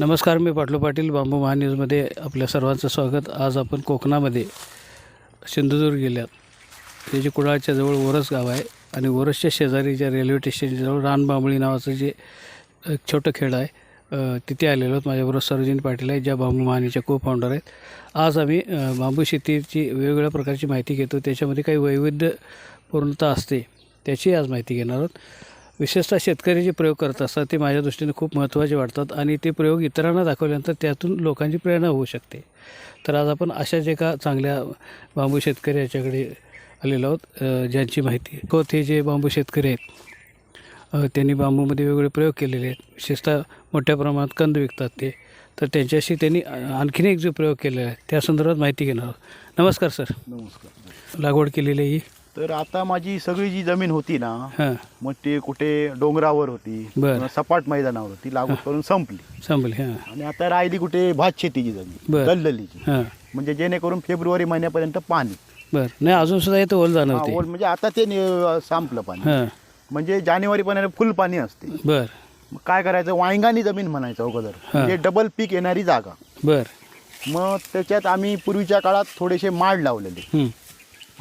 नमस्कार मी पाटलो पाटील बांबू महान्यूजमध्ये आपल्या सर्वांचं स्वागत. आज आपण कोकणामध्ये सिंधुदुर्ग जिल्ह्यात ते जे कुडाळच्या जवळ ओरस गाव आहे आणि ओरसच्या शेजारी रेल्वे स्टेशनजवळ रानबांबळी नावाचं जे एक छोटं खेड आहे तिथे आलेलो आहोत. माझ्याबरोबर सरोजिन पाटील आहेत ज्या बांबू महानीच्या को फाउंडर आहेत. आज आम्ही बांबू शेतीची वेगवेगळ्या प्रकारची माहिती घेतो. त्याच्यामध्ये काही वैविध्यपूर्णता असते त्याची आज माहिती घेणार आहोत. विशेषतः शेतकरी जे प्रयोग करत असतात ते माझ्या दृष्टीने खूप महत्त्वाचे वाटतात आणि ते प्रयोग इतरांना दाखवल्यानंतर त्यातून लोकांची प्रेरणा होऊ शकते. तर आज आपण अशाच एका चांगल्या बांबू शेतकरी याच्याकडे आलेलो आहोत ज्यांची माहिती होत हे जे बांबू शेतकरी आहेत त्यांनी बांबूमध्ये वेगवेगळे प्रयोग केलेले आहेत. विशेषतः मोठ्या प्रमाणात कंद विकतात ते. तर त्यांच्याशी त्यांनी आणखीन एक जो प्रयोग केलेला आहे त्या संदर्भात माहिती घेणार आहोत. नमस्कार सर. नमस्कार. लागवड केलेली ही. तर आता माझी सगळी जी जमीन होती ना मग ते कुठे डोंगरावर होती. किंवा सपाट मैदानावर होती लागवड करून संपली. संभल हां. आणि आता राहिली कुठे भात शेतीची. जमीन दलदलीची. म्हणजे जेणेकरून फेब्रुवारी महिन्यापर्यंत पाणी. बरं. नाही अजून सुद्धा इथं ओल हा, जाणवते ओल- म्हणजे आता ते नि- संपलं पाणी. हां. म्हणजे जानेवारी पर्यंत फुल पाणी असते. बर. मग काय करायचं? वांगानी जमीन म्हणायचं अगोदर. म्हणजे डबल पीक येणारी जागा. बर. मग त्याच्यात आम्ही पूर्वीच्या काळात थोडेसे माड लावलेले. हं,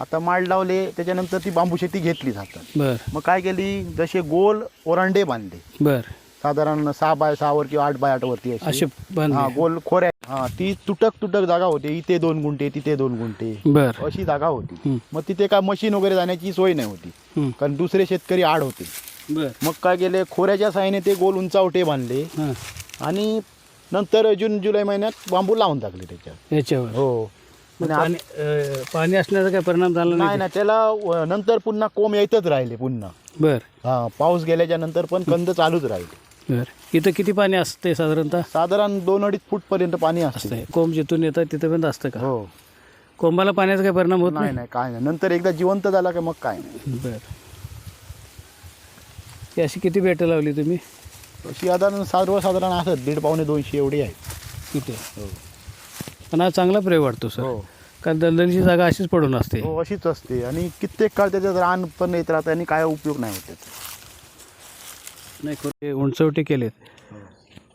आता माड लावले त्याच्यानंतर ती बांबू शेती घेतली जातात. बर. मग काय केली? जसे गोल ओरांडे बांधले. बर. साधारण सहा बाय सहावर किंवा आठ बाय आठ वरती अशी. असे बांधले. हा गोल खोऱ्या. हा ती तुटक तुटक जागा होती. इथे दोन गुंठे तिथे दोन गुंठे. बर. अशी जागा होती. हं. मग तिथे काय मशीन वगैरे जाण्याची सोय नाही होती. हं, कारण दुसरे शेतकरी आड होते. बर. मग काय केले? खोऱ्याच्या साहाय्याने ते गोल उंचावटे बांधले. हां. आणि नंतर जून जुलै महिन्यात बांबू लावून टाकले त्याच्यावर. याच्यावर. हो. पाणी अं, पाणी असण्याचा काय परिणाम झाला नाही नाही ना त्याला व- नंतर पुन्हा कोंब येतच राहिले पुन्हा. बर. हा पाऊस गेल्याच्यानंतर पण कंद चालूच राहिले. बर. इथं किती पाणी असते साधारणतः? साधारण दोन अडीच फूट पर्यंत पाणी असते. असतंय. कोंब जिथून येतात तिथं पण असतं का? हो. कोंबाला पाण्याचा काय परिणाम होत नाही नाही? नाही काय नाही. नंतर एकदा जिवंत झाला का मग काय नाही. बर. ही अशी किती बेटं लावली तुम्ही? तशी साधारण सर्वसाधारण असत दीड पावणे दोनशे एवढी आहेत किती? हो. पण हा चांगला प्रयोग वाटतो सर. हो. कारण दलदलीची जागा अशीच पडून असते. हो अशीच असते. आणि कित्येक काळ त्याच्यात रान पण येत राहते आणि काय उपयोग नाही होत त्याचा. नाही खरे उंचवटे केलेत.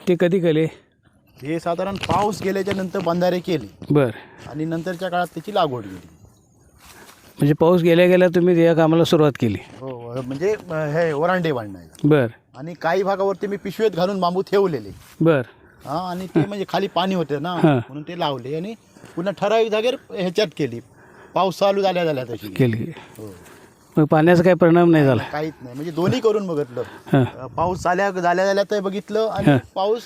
ते कधी केले? हे साधारण पाऊस गेल्याच्यानंतर बंधारे केले. बर. आणि नंतरच्या काळात त्याची लागवड केली. म्हणजे पाऊस गेल्या गेल्या तुम्ही या कामाला सुरुवात केली. हो म्हणजे अं, हे ओरांडे बांधायला बर. आणि काही भागावरती मी पिशवेत घालून बांबू ठेवलेले. बर. हा आणि ते म्हणजे खाली पाणी होते ना. म्हणून ते लावले. आणि पुन्हा ठराविक जागेवर ह्याच्यात केली. पाऊस चालू झाल्या झाल्या तशी केली. हो. मग पाण्याचा काही परिणाम नाही झाला. काहीच नाही. म्हणजे दोन्ही करून बघितलं. पाऊस झाल्या झाल्या झाल्या तर बघितलं आणि. पाऊस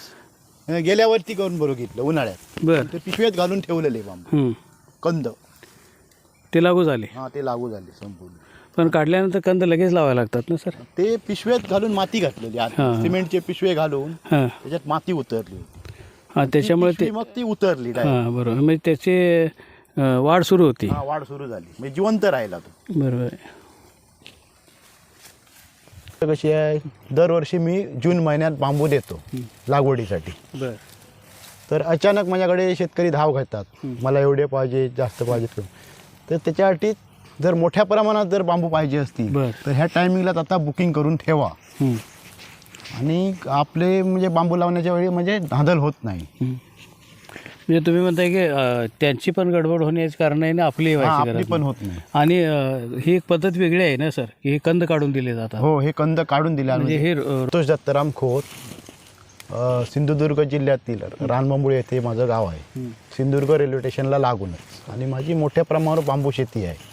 गेल्यावरती करून बघितलं उन्हाळ्यात. बर. ते पिशवेत घालून ठेवलेले बांबू. कंद. ते लागू झाले. हा ते लागू झाले संपूर्ण. पण काढल्यानंतर कंद लगेच लावायला लागतात ना सर? ते पिशवेत घालून माती घातलेली आत. हा. सिमेंटचे पिशवे घालून हां. त्याच्यात माती उतरली. होती. हां त्याच्यामुळे ती ते पिशवी मग ती उतरली direct. हां बरोबर. म्हणजे त्याची अं, वाढ सुरू होती. हा वाढ सुरू झाली. म्हणजे जिवंत राहिला तो. बरोबर आहे. कशी आहे दरवर्षी मी जून महिन्यात बांबू देतो लागवडीसाठी. बर. तर अचानक माझ्याकडे शेतकरी धाव घेतात. मला एवढे पाहिजे जास्त पाहिजे. तर त्याच्यासाठी जर मोठ्या प्रमाणात जर बांबू पाहिजे असतील बर. तर ह्या टायमिंगलाच आता बुकिंग करून ठेवा. आणि आपले म्हणजे बांबू लावण्याच्या वेळी म्हणजे धांदल होत नाही. म्हणजे तुम्ही म्हणताय की त्यांची पण गडबड होण्याचे कारण आहे ना आपली पण. होत नाही आणि ही एक पद्धत वेगळी आहे ना सर की हे कंद काढून दिले जातात हो हे कंद काढून दिले म्हणजे हे संतोष दत्तराम खोत सिंधुदुर्ग जिल्ह्यातील रानबांबुळे येथे माझं गाव आहे. सिंधुदुर्ग रेल्वे स्टेशनला लागूनच आणि माझी मोठ्या प्रमाणावर बांबू शेती आहे